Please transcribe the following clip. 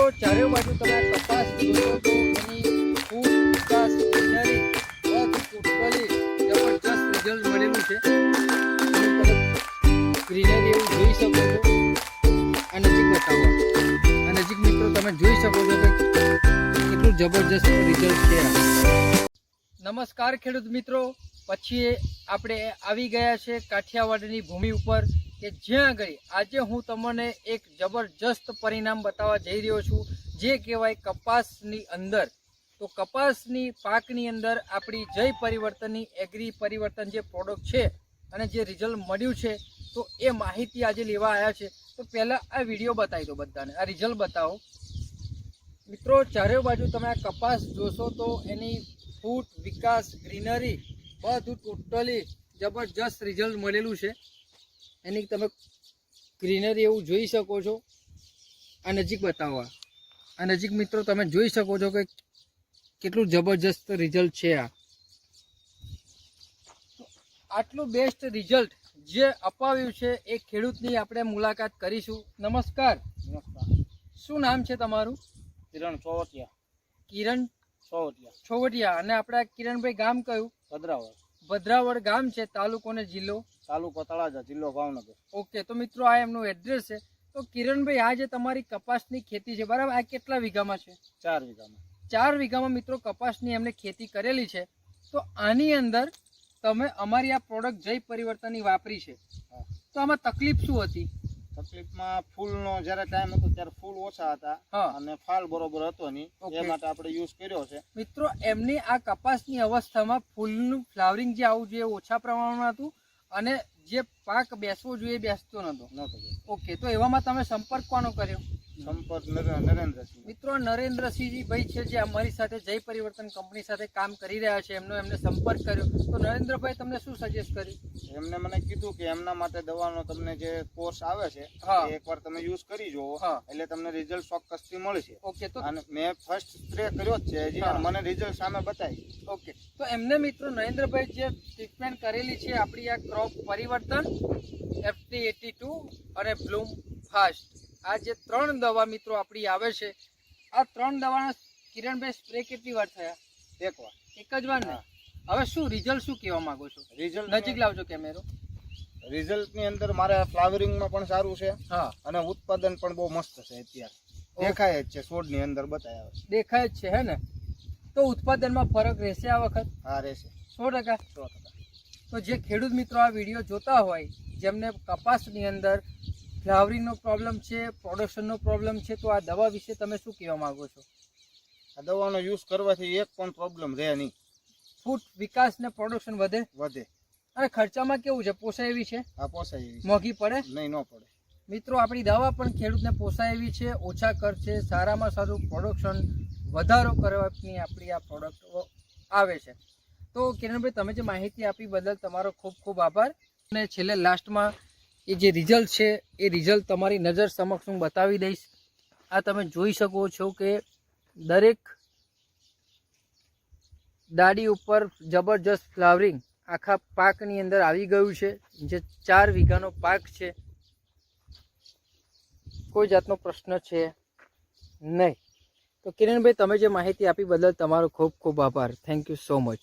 મિત્રો ચારે બાજુ તમે કપાસ જોશો તો એની ખૂબ વિકાસ ગ્રીનરી ટોટલી જબરજસ્ત રિઝલ્ટ મળેલું છે. ગ્રીનરી એવું જોઈ શકો છો આ નજીક બતાવો. આ નજીક મિત્રો તમે જોઈ શકો છો કે કેટલું જબરજસ્ત રિઝલ્ટ છે નમસ્કાર ખેડૂત મિત્રો. પછી આપણે આવી ગયા છે કાઠિયાવાડની ભૂમિ ઉપર કે જ્યાં ગઈ, આજે હું તમને એક જબરજસ્ત પરિણામ બતાવવા જઈ રહ્યો છું, જે કહેવાય કપાસની અંદર. તો કપાસની પાકની અંદર આપણી જય પરિવર્તનની એગ્રી પરિવર્તન જે પ્રોડક્ટ છે અને જે રિઝલ્ટ મળ્યું છે, તો એ માહિતી આજે લેવા આવ્યા છે. તો પહેલાં આ વીડિયો બતાવી દો બધાને. આ રિઝલ્ટ બતાવો. મિત્રો, ચારે બાજુ તમે આ કપાસ જોશો તો એની ફૂટ, વિકાસ ગ્રીનરી બધું ટોટલી જબરજસ્ત રિઝલ્ટ મળેલું છે. એની તમે ગ્રીનરી એવું જોઈ શકો છો આ નજીક બતાવવા. આ. નજીક મિત્રો તમે જોઈ શકો છો કે કેટલું જબરજસ્ત રિઝલ્ટ છે આ. આટલું બેસ્ટ રિઝલ્ટ જે અપાવ્યું છે એ ખેડૂતની આપણે મુલાકાત કરીશું. નમસ્કાર. નમસ્કાર. શું નામ છે તમારું? કિરણ ચોવટિયા. કિરણ ચોવટિયા. છોવટિયા અને આપણા કિરણભાઈ ગામ કયું? ભદ્રાવળ ભદ્રાવળ ગામ છે તાલુકો ને જિલ્લો? તાલુકો તળાજા જિલ્લો ભાવનગર. ઓકે તો મિત્રો આ એમનું એડ્રેસ છે. તો કિરણભાઈ આ જે તમારી કપાસની ખેતી છે બરાબર? આ કેટલા વીઘામાં છે? ચાર વીઘામાં. ચાર વીઘામાં મિત્રો કપાસની એમને ખેતી કરેલી છે. તો આની અંદર તમે અમારી આ પ્રોડક્ટ જય પરિવર્તનની વાપરી છે. તો આમાં તકલીફ શું હતી? તકલીફમાં ફૂલનો જ્યારે ટાઈમ હતો ત્યારે ફૂલ ઓછા હતા. અને ફાલ બરોબર હતો નહીં. એ માટે આપણે યુઝ કર્યો છે. મિત્રો એમની આ કપાસની અવસ્થામાં ફૂલનું ફ્લાવરિંગ જે આવું જોઈએ ઓછા પ્રમાણમાં હતું અને જે પાક બેસવો જોઈએ બેસતો નહોતો ઓકે તો એવામાં તમે સંપર્ક કોનો કર્યો? સંપર્ક નરે- નરેન્દ્રસિંહ. મિત્રો નરેન્દ્રસિંહજી ભાઈ છે જે અમારી સાથે જય પરિવર્તન કંપની સાથે કામ કરી રહ્યા છે. એમનો એમને સંપર્ક કર્યો. તો નરેન્દ્રભાઈ તમને શું સજેસ્ટ કર્યું એમને મને કીધું કે એમના માટે દવાનો તમને જે કોર્સ આવે છે એકવાર તમે યુઝ કરી જુઓ. હા. એટલે તમને રિઝલ્ટ ચોક્કસથી મળશે. ઓકે તો અને મેં ફર્સ્ટ સ્પ્રે કર્યો જ છે હજી મને રિઝલ્ટ સામે બતાવી. ઓકે. તો એમને મિત્રો નરેન્દ્રભાઈ જે ટ્રીટમેન્ટ કરેલી છે આપણી આ ક્રોપ પરિવર્તન એફટી એટી ટુ અને બ્લૂમ ફાસ્ટ આ જે ત્રણ દવા મિત્રો આપણી આવે છે આ ત્રણ દવાના કિરણભાઈ સ્પ્રે કેટલી વાર થયા? એકવાર એક જ વાર ને? હવે શું રિઝલ્ટ શું કહેવા માંગો છો? રિઝલ્ટ નજીક લાવજો કેમેરો રિઝલ્ટની અંદર મારે ફ્લાવરિંગમાં પણ સારું છે હા. અને ઉત્પાદન પણ બહુ મસ્ત છે અત્યારે. દેખાય જ છે છોડની અંદર બતાવ્યા છે. દેખાય જ છે હે ને? તો ઉત્પાદનમાં ફરક રહેશે આ વખત? હા રહેશે. સો ટકા. સો ટકા. તો જે ખેડૂત મિત્રો આ વીડિયો જોતા હોય જેમને કપાસની અંદર ફ્લાવરિંગનો પ્રોબ્લેમ છે પ્રોડક્શનનો પ્રોબ્લેમ છે તો આ દવા વિશે તમે શું કહેવા માંગો છો? આ દવાનો યુઝ કરવાથી એક પણ પ્રોબ્લેમ રહે નહીં. ફૂડ વિકાસ ને પ્રોડક્શન વધે? વધે. અને ખર્ચામાં કેવું છે? પોસાય એવી છે? આ પોસાય એવી મોંઘી પડે? નહીં ન પડે. મિત્રો આપણી દવા પણ ખેડૂતને પોસાય એવી છે ઓછા ખર્ચે સારામાં સારું પ્રોડક્શન વધારો કરવાની આપણી આ પ્રોડક્ટ આવે છે. તો કિરણભાઈ તમે જે માહિતી આપી બદલ તમારો ખૂબ ખૂબ આભાર. અને છેલ્લે લાસ્ટમાં એ જે રિઝલ્ટ છે, એ રિઝલ્ટ તમારી નજર સમક્ષ હું બતાવી દઈશ. આ તમે જોઈ શકો છો કે દરેક દાડી ઉપર જબરજસ્ત ફ્લાવરિંગ આખા પાકની અંદર આવી ગયું છે. જે ચાર વીઘાનો પાક છે. કોઈ જાતનો પ્રશ્ન છે નહીં. તો કિરણભાઈ, તમે જે માહિતી આપી બદલ તમારો ખૂબ ખૂબ આભાર. Thank you so much